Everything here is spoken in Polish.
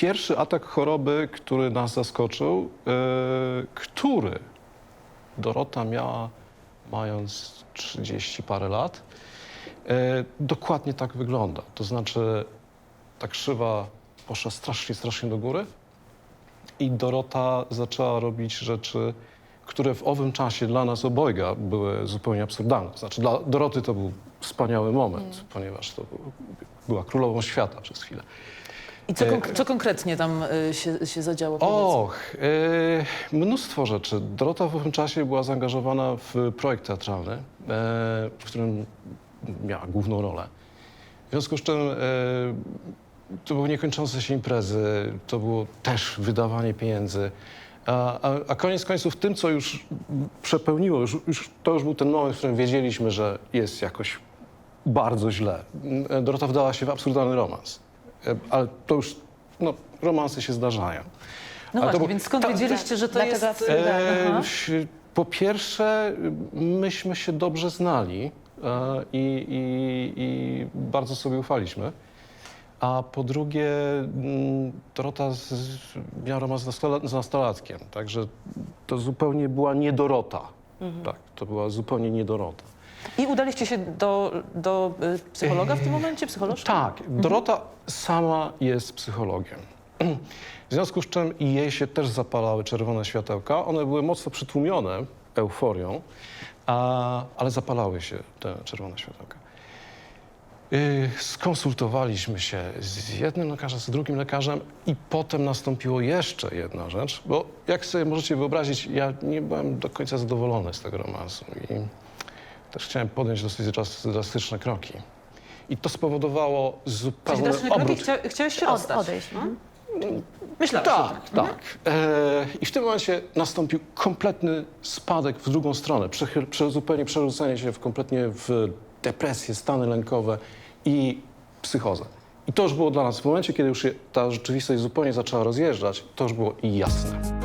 pierwszy atak choroby, który nas zaskoczył, e, który Dorota miała mając 30 parę lat, e, dokładnie tak wygląda. To znaczy ta krzywa poszła strasznie, strasznie do góry i Dorota zaczęła robić rzeczy, które w owym czasie dla nas obojga były zupełnie absurdalne. Znaczy dla Doroty to był wspaniały moment, ponieważ to był, była królową świata przez chwilę. I co, E, konk- co konkretnie tam y, się, się zadziało? powiedz? Och, e, mnóstwo rzeczy. Dorota w owym czasie była zaangażowana w projekt teatralny, e, w którym miała główną rolę. W związku z czym e, to były niekończące się imprezy, to było też wydawanie pieniędzy. A, a, a koniec końców tym, co już przepełniło, już, już, to już był ten moment, w którym wiedzieliśmy, że jest jakoś bardzo źle. Dorota wdała się w absurdalny romans. E, Ale to już, no, romanse się zdarzają. No Ale właśnie, był- więc skąd ta- wiedzieliście, że to jest... E, Aha. si- po pierwsze, myśmy się dobrze znali e, i, i, i bardzo sobie ufaliśmy. A po drugie, mm, Dorota z, z- miała romans z, nastola- z nastolatkiem, także to zupełnie była nie Dorota. Tak, to była zupełnie nie Dorota. I udaliście się do, do y, psychologa w tym momencie? Psycholożki? Tak, Dorota sama jest psychologiem. W związku z czym i jej się też zapalały czerwone światełka. One były mocno przytłumione euforią, a, ale zapalały się te czerwone światełka. Yy, Skonsultowaliśmy się z jednym lekarzem, z drugim lekarzem i potem nastąpiło jeszcze jedna rzecz, bo jak sobie możecie wyobrazić, ja nie byłem do końca zadowolony z tego romansu i też chciałem podjąć dosyć dras- drastyczne kroki. I to spowodowało Czyli zupełny drastyczne kroki obrót. chcia, chciałeś się Od, rozstać? odejść. Mhm. Myślałem, Tak, tak. E, I w tym momencie nastąpił kompletny spadek w drugą stronę, przechyl, prze, zupełnie przerzucenie się w kompletnie w depresję, stany lękowe i psychozę. I to już było dla nas w momencie, kiedy już się ta rzeczywistość zupełnie zaczęła rozjeżdżać, to już było jasne.